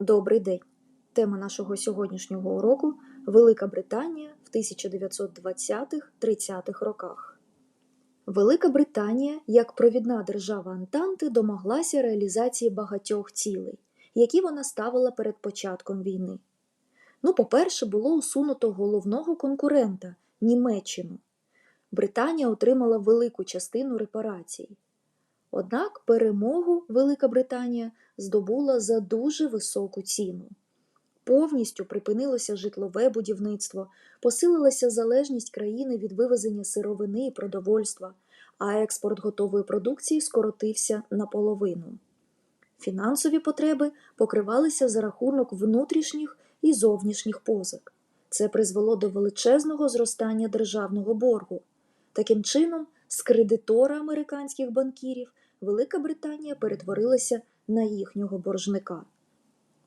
Добрий день! Тема нашого сьогоднішнього уроку Велика Британія в 1920-30-х роках. Велика Британія, як провідна держава Антанти, домоглася реалізації багатьох цілей, які вона ставила перед початком війни. Ну, по-перше, було усунуто головного конкурента Німеччину. Британія отримала велику частину репарацій. Однак перемогу Велика Британія здобула за дуже високу ціну. Повністю припинилося житлове будівництво, посилилася залежність країни від вивезення сировини і продовольства, а експорт готової продукції скоротився наполовину. Фінансові потреби покривалися за рахунок внутрішніх і зовнішніх позик. Це призвело до величезного зростання державного боргу. Таким чином, з кредитора американських банкірів Велика Британія перетворилася на їхнього боржника.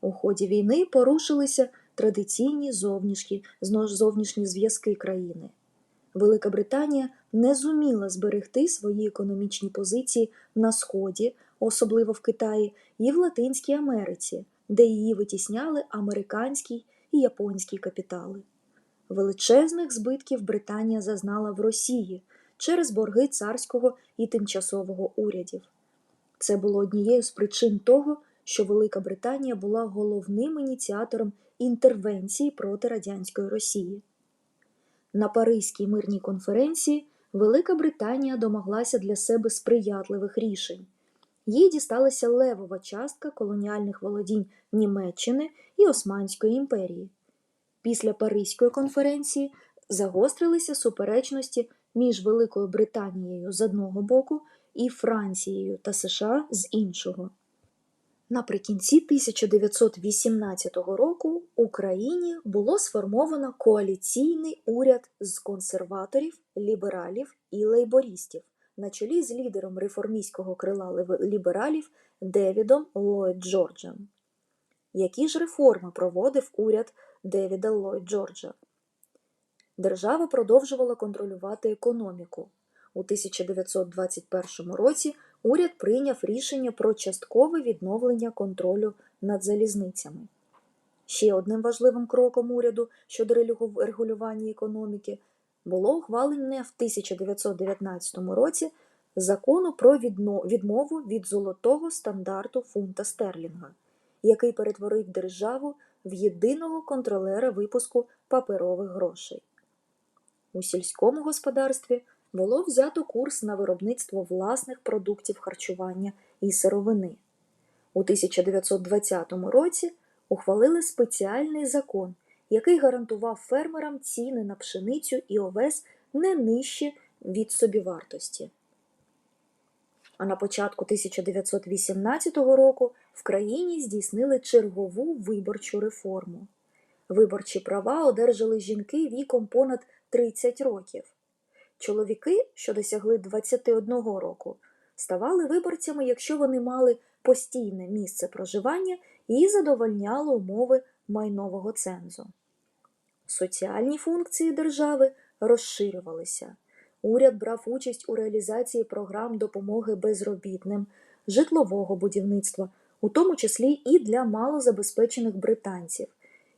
У ході війни порушилися традиційні зовнішні, зовнішні зв'язки країни. Велика Британія не зуміла зберегти свої економічні позиції на Сході, особливо в Китаї, і в Латинській Америці, де її витісняли американський і японський капітали. Величезних збитків Британія зазнала в Росії через борги царського і тимчасового урядів. Це було однією з причин того, що Велика Британія була головним ініціатором інтервенції проти радянської Росії. На Паризькій мирній конференції Велика Британія домоглася для себе сприятливих рішень. Їй дісталася левова частка колоніальних володінь Німеччини і Османської імперії. Після Паризької конференції загострилися суперечності між Великою Британією з одного боку і Францією та США з іншого. Наприкінці 1918 року в Україні було сформовано коаліційний уряд з консерваторів, лібералів і лейбористів на чолі з лідером реформістського крила лібералів Девідом Ллойд Джорджем. Які ж реформи проводив уряд Девіда Ллойд Джорджа? Держава продовжувала контролювати економіку. У 1921 році уряд прийняв рішення про часткове відновлення контролю над залізницями. Ще одним важливим кроком уряду щодо регулювання економіки було ухвалення в 1919 році закону про відмову від золотого стандарту фунта стерлінга, який перетворив державу в єдиного контролера випуску паперових грошей. У сільському господарстві було взято курс на виробництво власних продуктів харчування і сировини. У 1920 році ухвалили спеціальний закон, який гарантував фермерам ціни на пшеницю і овес не нижче від собівартості. А на початку 1918 року в країні здійснили чергову виборчу реформу. Виборчі права одержали жінки віком понад 30 років. Чоловіки, що досягли 21 року, ставали виборцями, якщо вони мали постійне місце проживання і задовольняли умови майнового цензу. Соціальні функції держави розширювалися. Уряд брав участь у реалізації програм допомоги безробітним, житлового будівництва, у тому числі і для малозабезпечених британців,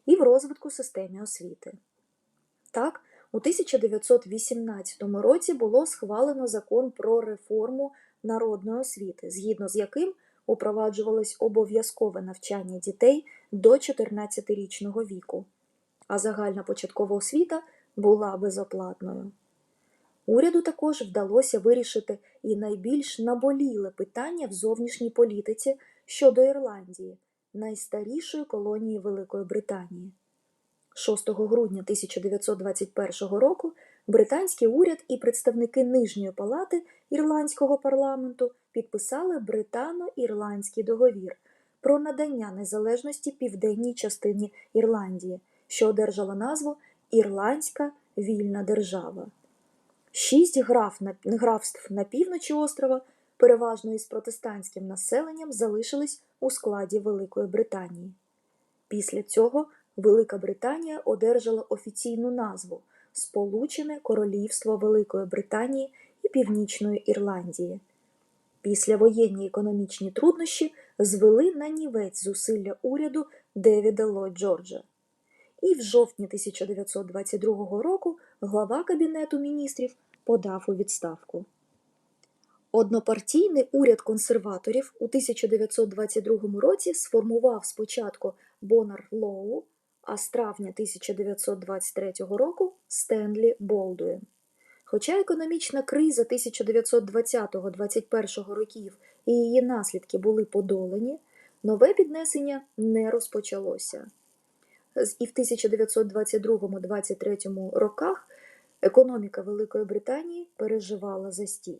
і в розвитку системи освіти. Так, у 1918 році було схвалено закон про реформу народної освіти, згідно з яким упроваджувалось обов'язкове навчання дітей до 14-річного віку, а загальна початкова освіта була безоплатною. Уряду також вдалося вирішити і найбільш наболіле питання в зовнішній політиці щодо Ірландії, найстарішої колонії Великої Британії. 6 грудня 1921 року британський уряд і представники Нижньої палати Ірландського парламенту підписали Британо-Ірландський договір про надання незалежності південній частині Ірландії, що одержала назву Ірландська вільна держава. Шість графств на півночі острова, переважно із протестантським населенням, залишились у складі Великої Британії. Після цього Велика Британія одержала офіційну назву Сполучене Королівство Великої Британії і Північної Ірландії. Післявоєнні економічні труднощі звели на нівець зусилля уряду Девіда Ллойд Джорджа. І в жовтні 1922 року глава Кабінету міністрів подав у відставку. Однопартійний уряд консерваторів у 1922 році сформував спочатку Бонар Лоу, а з травня 1923 року Стенлі Болдуін. Хоча економічна криза 1920-21 років і її наслідки були подолані, нове піднесення не розпочалося. І в 1922-23 роках економіка Великої Британії переживала застій.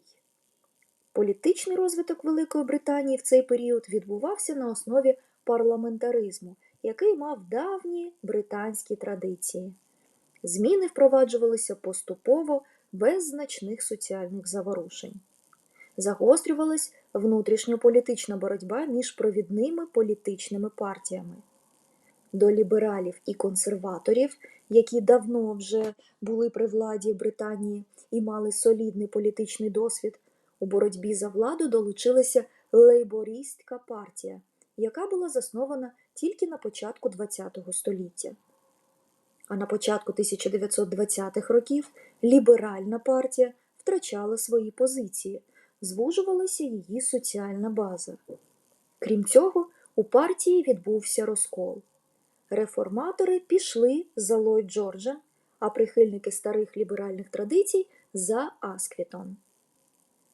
Політичний розвиток Великої Британії в цей період відбувався на основі парламентаризму, який мав давні британські традиції. Зміни впроваджувалися поступово без значних соціальних заворушень. Загострювалась внутрішньополітична боротьба між провідними політичними партіями. До лібералів і консерваторів, які давно вже були при владі Британії і мали солідний політичний досвід, у боротьбі за владу долучилася лейбористська партія, яка була заснована тільки на початку ХХ століття. А на початку 1920-х років ліберальна партія втрачала свої позиції, звужувалася її соціальна база. Крім цього, у партії відбувся розкол. Реформатори пішли за Ллойд Джорджа, а прихильники старих ліберальних традицій за Асквітон.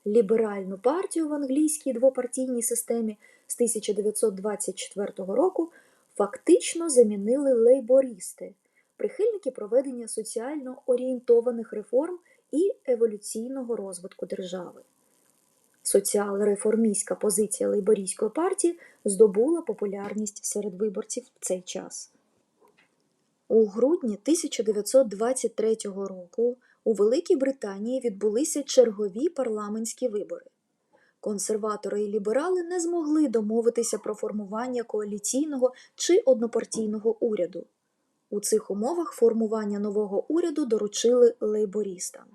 Ліберальну партію в англійській двопартійній системі з 1924 року фактично замінили лейбористи, прихильники проведення соціально орієнтованих реформ і еволюційного розвитку держави. Соціал-реформістська позиція лейбористської партії здобула популярність серед виборців в цей час. У грудні 1923 року у Великій Британії відбулися чергові парламентські вибори. Консерватори і ліберали не змогли домовитися про формування коаліційного чи однопартійного уряду. У цих умовах формування нового уряду доручили лейбористам.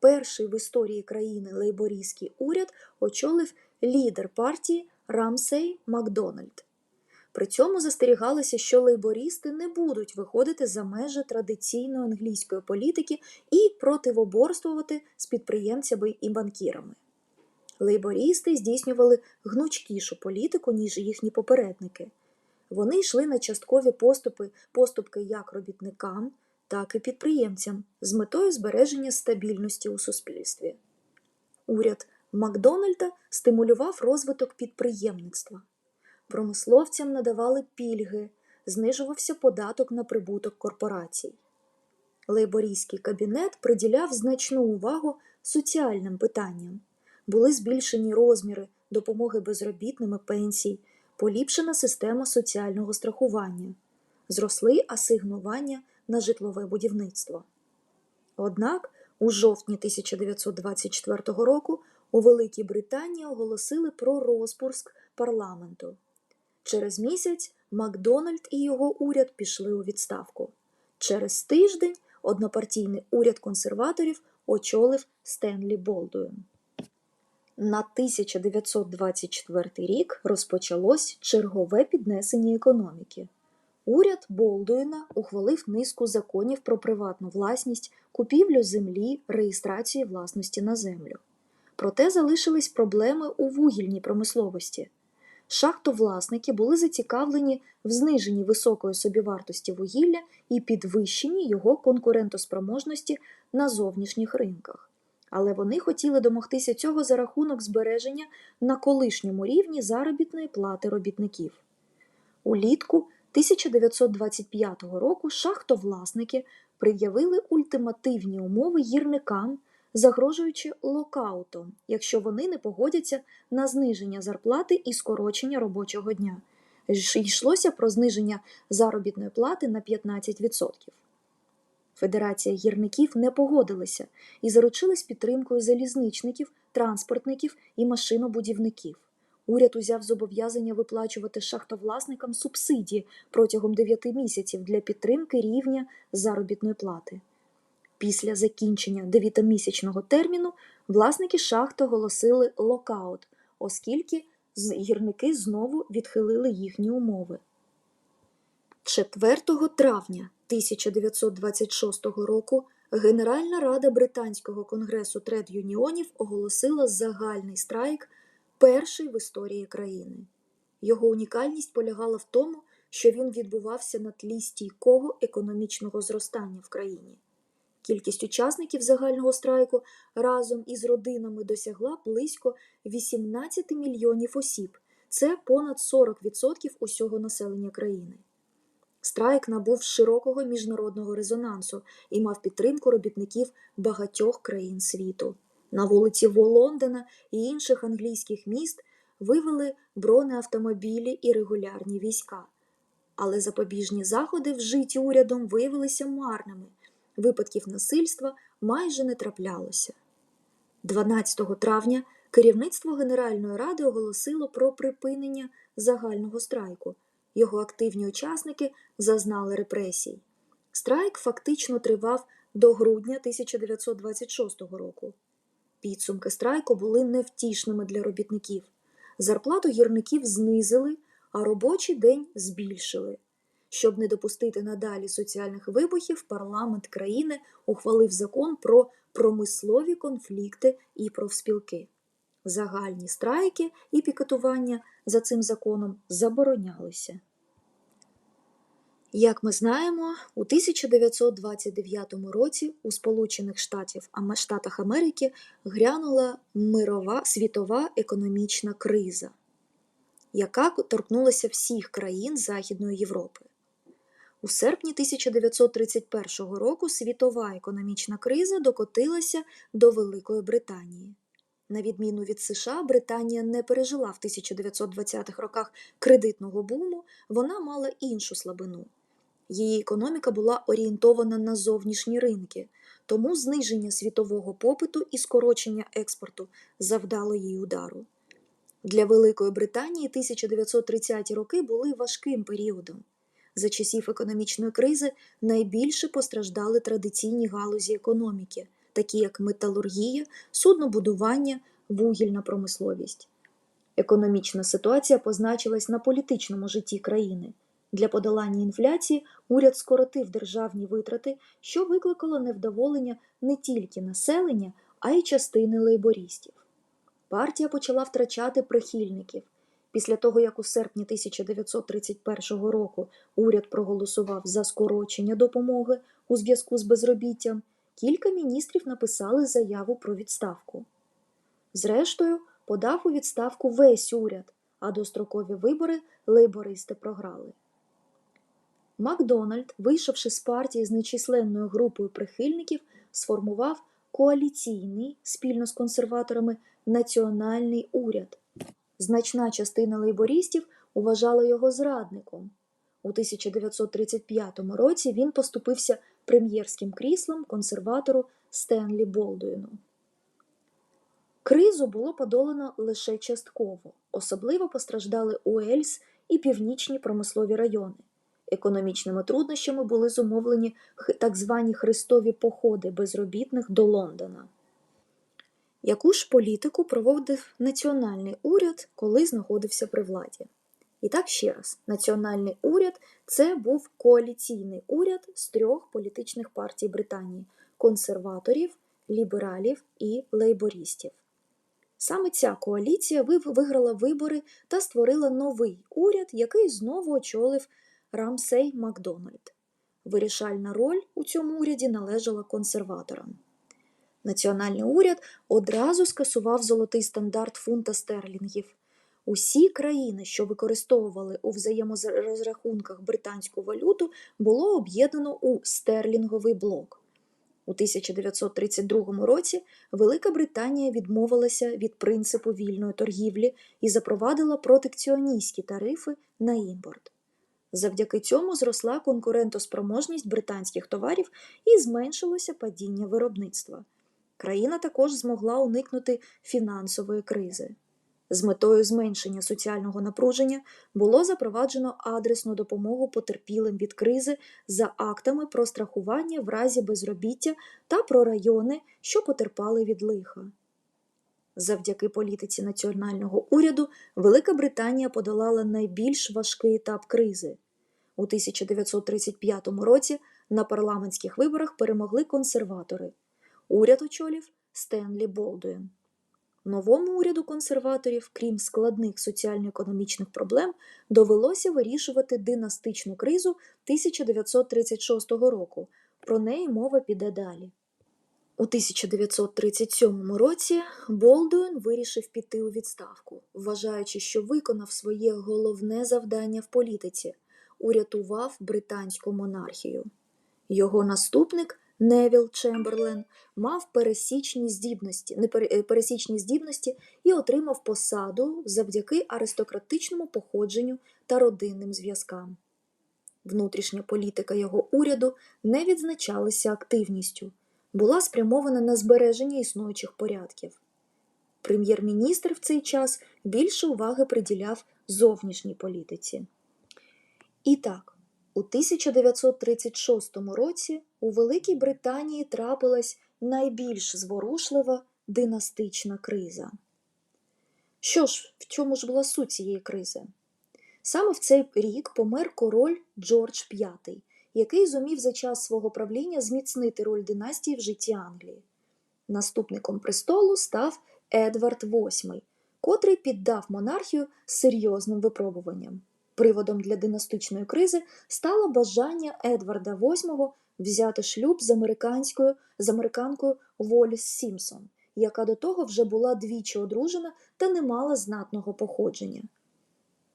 Перший в історії країни лейбористський уряд очолив лідер партії Рамсей Макдональд. При цьому застерігалося, що лейбористи не будуть виходити за межі традиційної англійської політики і противоборствувати з підприємцями і банкірами. Лейбористи здійснювали гнучкішу політику, ніж їхні попередники. Вони йшли на часткові поступи, поступки як робітникам, так і підприємцям з метою збереження стабільності у суспільстві. Уряд Макдональда стимулював розвиток підприємництва. Промисловцям надавали пільги, знижувався податок на прибуток корпорацій. Лейбористський кабінет приділяв значну увагу соціальним питанням. Були збільшені розміри допомоги безробітним і пенсій, поліпшена система соціального страхування, зросли асигнування на житлове будівництво. Однак у жовтні 1924 року у Великій Британії оголосили про розпуск парламенту. Через місяць Макдональд і його уряд пішли у відставку. Через тиждень однопартійний уряд консерваторів очолив Стенлі Болдуін. На 1924 рік розпочалось чергове піднесення економіки. Уряд Болдуїна ухвалив низку законів про приватну власність, купівлю землі, реєстрацію власності на землю. Проте залишились проблеми у вугільній промисловості. Шахтовласники були зацікавлені в зниженні високої собівартості вугілля і підвищенні його конкурентоспроможності на зовнішніх ринках. Але вони хотіли домогтися цього за рахунок збереження на колишньому рівні заробітної плати робітників. Улітку 1925 року шахтовласники пред'явили ультимативні умови гірникам, загрожуючи локаутом, якщо вони не погодяться на зниження зарплати і скорочення робочого дня. Йшлося про зниження заробітної плати на 15%. Федерація гірників не погодилася і заручилась підтримкою залізничників, транспортників і машинобудівників. Уряд узяв зобов'язання виплачувати шахтовласникам субсидії протягом 9 місяців для підтримки рівня заробітної плати. Після закінчення 9-місячного терміну власники шахт оголосили локаут, оскільки гірники знову відхилили їхні умови. 4 травня 1926 року Генеральна рада Британського конгресу тред-юніонів оголосила загальний страйк, перший в історії країни. Його унікальність полягала в тому, що він відбувався на тлі стійкого економічного зростання в країні. Кількість учасників загального страйку разом із родинами досягла близько 18 мільйонів осіб. Це понад 40% усього населення країни. Страйк набув широкого міжнародного резонансу і мав підтримку робітників багатьох країн світу. На вулиці Во Лондона і інших англійських міст вивели бронеавтомобілі і регулярні війська. Але запобіжні заходи, вжиті урядом, виявилися марними. Випадків насильства майже не траплялося. 12 травня керівництво Генеральної ради оголосило про припинення загального страйку. Його активні учасники зазнали репресій. Страйк фактично тривав до грудня 1926 року. Підсумки страйку були невтішними для робітників. Зарплату гірників знизили, а робочий день збільшили. Щоб не допустити надалі соціальних вибухів, парламент країни ухвалив закон про промислові конфлікти і профспілки. Загальні страйки і пікетування за цим законом заборонялися. Як ми знаємо, у 1929 році у Сполучених Штатів, Штатах Америки грянула мирова світова економічна криза, яка торкнулася всіх країн Західної Європи. У серпні 1931 року світова економічна криза докотилася до Великої Британії. На відміну від США, Британія не пережила в 1920-х роках кредитного буму, вона мала іншу слабину. Її економіка була орієнтована на зовнішні ринки, тому зниження світового попиту і скорочення експорту завдало їй удару. Для Великої Британії 1930-ті роки були важким періодом. За часів економічної кризи найбільше постраждали традиційні галузі економіки, такі як металургія, суднобудування, вугільна промисловість. Економічна ситуація позначилась на політичному житті країни. Для подолання інфляції уряд скоротив державні витрати, що викликало невдоволення не тільки населення, а й частини лейбористів. Партія почала втрачати прихильників. Після того, як у серпні 1931 року уряд проголосував за скорочення допомоги у зв'язку з безробіттям, кілька міністрів написали заяву про відставку. Зрештою, подав у відставку весь уряд, а дострокові вибори лейбористи програли. Макдональд, вийшовши з партії з нечисленною групою прихильників, сформував коаліційний спільно з консерваторами національний уряд. Значна частина лейбористів вважала його зрадником. У 1935 році він поступився прем'єрським кріслом консерватору Стенлі Болдуїну. Кризу було подолано лише частково, особливо постраждали Уельс і північні промислові райони. Економічними труднощами були зумовлені так звані хрестові походи безробітних до Лондона. Яку ж політику проводив національний уряд, коли знаходився при владі? І так ще раз, національний уряд це був коаліційний уряд з трьох політичних партій Британії консерваторів, лібералів і лейбористів. Саме ця коаліція виграла вибори та створила новий уряд, який знову очолив Рамсей Макдональд. Вирішальна роль у цьому уряді належала консерваторам. Національний уряд одразу скасував золотий стандарт фунта стерлінгів. Усі країни, що використовували у взаєморозрахунках британську валюту, було об'єднано у стерлінговий блок. У 1932 році Велика Британія відмовилася від принципу вільної торгівлі і запровадила протекціоністські тарифи на імпорт. Завдяки цьому зросла конкурентоспроможність британських товарів і зменшилося падіння виробництва. Країна також змогла уникнути фінансової кризи. З метою зменшення соціального напруження було запроваджено адресну допомогу потерпілим від кризи за актами про страхування в разі безробіття та про райони, що потерпали від лиха. Завдяки політиці національного уряду Велика Британія подолала найбільш важкий етап кризи. У 1935 році на парламентських виборах перемогли консерватори. Уряд очолів Стенлі Болдуін. Новому уряду консерваторів, крім складних соціально-економічних проблем, довелося вирішувати династичну кризу 1936 року. Про неї мова піде далі. У 1937 році Болдуін вирішив піти у відставку, вважаючи, що виконав своє головне завдання в політиці урятував британську монархію. Його наступник Невіл Чемберлен мав пересічні здібності, е, пересічні здібності і отримав посаду завдяки аристократичному походженню та родинним зв'язкам. Внутрішня політика його уряду не відзначалася активністю, була спрямована на збереження існуючих порядків. Прем'єр-міністр в цей час більше уваги приділяв зовнішній політиці. І так, у 1936 році у Великій Британії трапилась найбільш зворушлива династична криза. Що ж, в чому ж була суть цієї кризи? Саме в цей рік помер король Джордж V, який зумів за час свого правління зміцнити роль династії в житті Англії. Наступником престолу став Едвард VIII, котрий піддав монархію серйозним випробуванням. Приводом для династичної кризи стало бажання Едварда VIII взяти шлюб з американською з американкою Воліс Сімпсон, яка до того вже була двічі одружена та не мала знатного походження.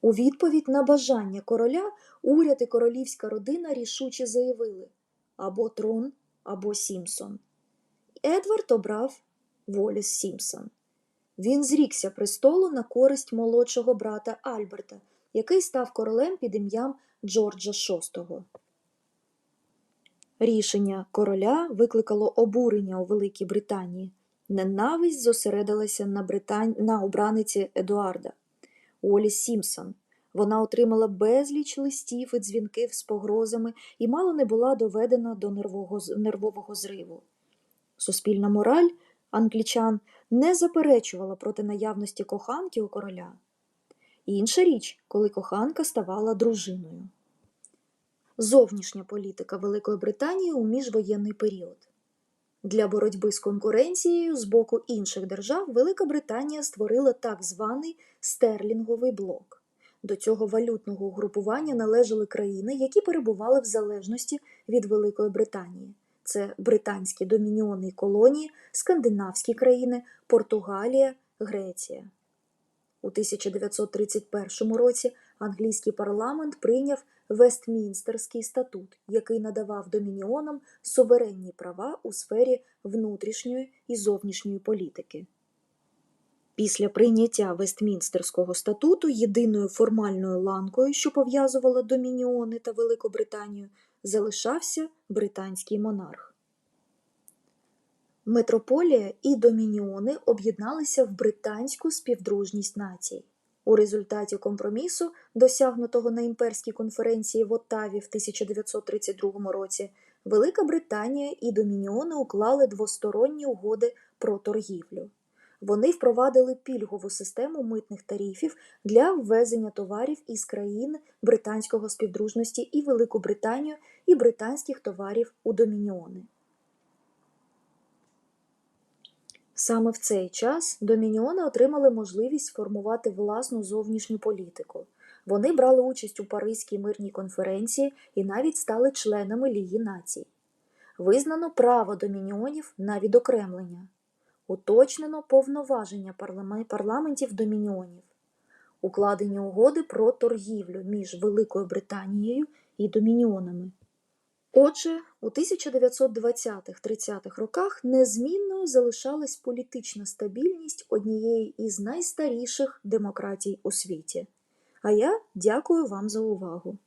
У відповідь на бажання короля уряд і королівська родина рішуче заявили або трон, або Сімпсон. Едвард обрав Воліс Сімпсон. Він зрікся престолу на користь молодшого брата Альберта, який став королем під ім'ям Джорджа VI. Рішення короля викликало обурення у Великій Британії. Ненависть зосередилася на, Британь... на обраниці Едуарда Уолі Сімпсон. Вона отримала безліч листів і дзвінків з погрозами і мало не була доведена до нервового, нервового зриву. Суспільна мораль англічан не заперечувала проти наявності коханки у короля. Інша річ, коли коханка ставала дружиною. Зовнішня політика Великої Британії у міжвоєнний період. Для боротьби з конкуренцією з боку інших держав Велика Британія створила так званий стерлінговий блок. До цього валютного угрупування належали країни, які перебували в залежності від Великої Британії. Це британські домініони і колонії, скандинавські країни, Португалія, Греція. У 1931 році англійський парламент прийняв Вестмінстерський статут, який надавав домініонам суверенні права у сфері внутрішньої і зовнішньої політики. Після прийняття Вестмінстерського статуту єдиною формальною ланкою, що пов'язувала домініони та Великобританію, залишався британський монарх. Метрополія і домініони об'єдналися в британську співдружність націй. У результаті компромісу, досягнутого на імперській конференції в Оттаві в 1932 році, Велика Британія і Домініони уклали двосторонні угоди про торгівлю. Вони впровадили пільгову систему митних тарифів для ввезення товарів із країн британського співдружності і Велику Британію і британських товарів у Домініони. Саме в цей час домініони отримали можливість сформувати власну зовнішню політику. Вони брали участь у Паризькій мирній конференції і навіть стали членами Ліги націй. Визнано право домініонів на відокремлення, уточнено повноваження парламентів домініонів, укладені угоди про торгівлю між Великою Британією і домініонами. Отже, у 1920-30-х роках незмінною залишалась політична стабільність однієї із найстаріших демократій у світі. А я дякую вам за увагу.